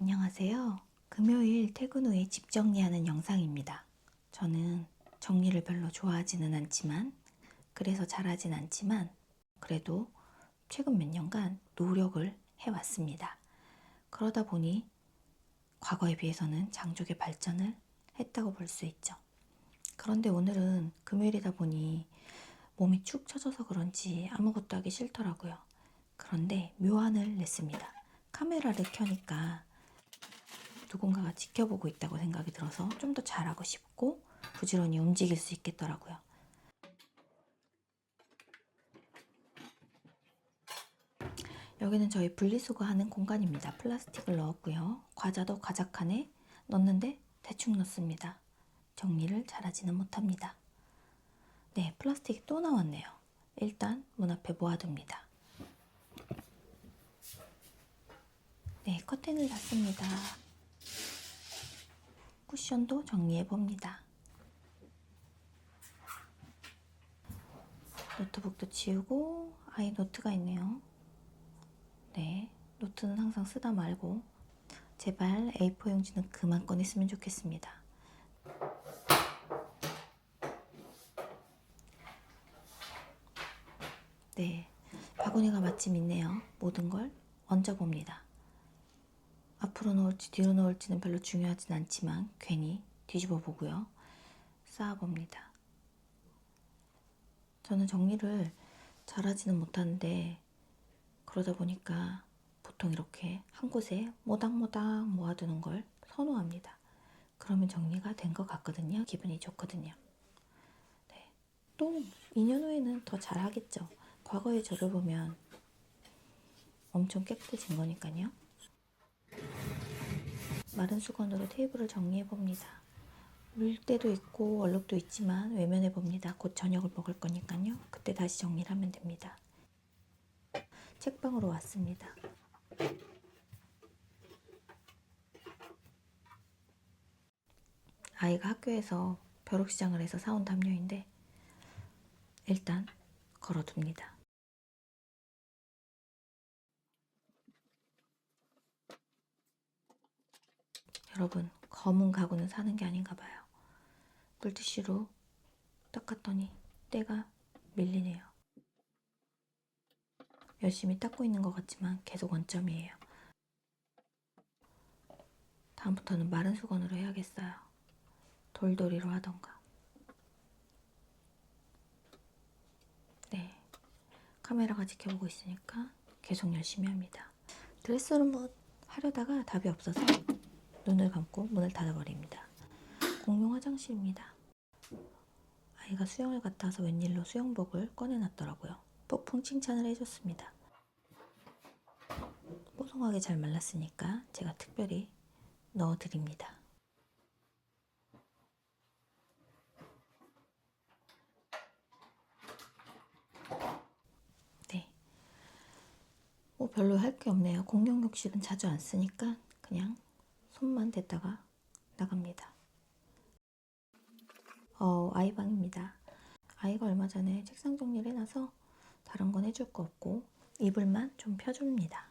안녕하세요. 금요일 퇴근 후에 집 정리하는 영상입니다. 저는 정리를 별로 좋아하지는 않지만, 그래서 잘하진 않지만, 그래도 최근 몇 년간 노력을 해왔습니다. 그러다 보니 과거에 비해서는 장족의 발전을 했다고 볼 수 있죠. 그런데 오늘은 금요일이다 보니 몸이 축 처져서 그런지 아무것도 하기 싫더라고요. 그런데 묘안을 냈습니다. 카메라를 켜니까 누군가가 지켜보고 있다고 생각이 들어서 좀 더 잘하고 싶고 부지런히 움직일 수 있겠더라고요. 여기는 저희 분리수거하는 공간입니다. 플라스틱을 넣었고요. 과자도 과자칸에 넣는데 대충 넣습니다. 정리를 잘하지는 못합니다. 네, 플라스틱이 또 나왔네요. 일단 문 앞에 모아둡니다. 네, 커튼을 닫습니다. 쿠션도 정리해 봅니다. 노트북도 치우고 아이 노트가 있네요. 네, 노트는 항상 쓰다 말고 제발 A4 용지는 그만 꺼냈으면 좋겠습니다. 네, 바구니가 마침 있네요. 모든 걸 얹어봅니다. 앞으로 놓을지 뒤로 놓을지는 별로 중요하진 않지만 괜히 뒤집어 보고요. 쌓아봅니다. 저는 정리를 잘하지는 못하는데 그러다 보니까 보통 이렇게 한 곳에 모닥모닥 모아두는 걸 선호합니다. 그러면 정리가 된 것 같거든요. 기분이 좋거든요. 네. 또 2년 후에는 더 잘하겠죠. 과거의 저를 보면 엄청 깨끗해진 거니까요. 마른 수건으로 테이블을 정리해 봅니다. 물때도 있고 얼룩도 있지만 외면해 봅니다. 곧 저녁을 먹을 거니까요. 그때 다시 정리를 하면 됩니다. 책방으로 왔습니다. 아이가 학교에서 벼룩시장을 해서 사온 담요인데 일단 걸어둡니다. 여러분, 검은 가구는 사는 게 아닌가 봐요. 물티슈로 닦았더니 때가 밀리네요. 열심히 닦고 있는 것 같지만 계속 원점이에요. 다음부터는 마른 수건으로 해야겠어요. 돌돌이로 하던가. 네. 카메라가 지켜보고 있으니까 계속 열심히 합니다. 드레스룸 뭐 하려다가 답이 없어서 눈을 감고 문을 닫아버립니다. 공용 화장실입니다. 아이가 수영을 갔다 와서 웬일로 수영복을 꺼내놨더라고요. 폭풍 칭찬을 해줬습니다. 뽀송하게 잘 말랐으니까 제가 특별히 넣어드립니다. 네. 뭐 별로 할 게 없네요. 공용 욕실은 자주 안 쓰니까 그냥 손만 댔다가 나갑니다. 어, 아이 방입니다. 아이가 얼마 전에 책상 정리를 해놔서 다른 건 해줄 거 없고 이불만 좀 펴줍니다.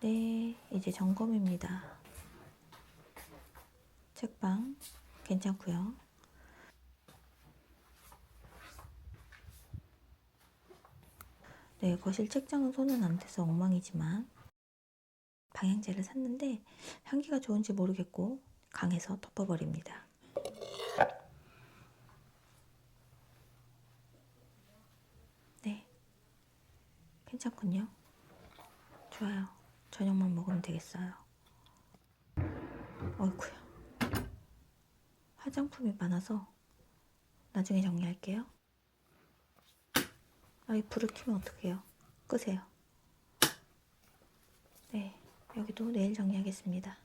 네, 이제 점검입니다. 책방 괜찮고요. 네, 거실 책장은 손은 안 대서 엉망이지만 방향제를 샀는데 향기가 좋은지 모르겠고 강해서 덮어버립니다. 네, 괜찮군요. 좋아요. 저녁만 먹으면 되겠어요. 어이구야. 화장품이 많아서 나중에 정리할게요. 아이 불을 켜면 어떡해요? 끄세요. 네, 여기도 내일 정리하겠습니다.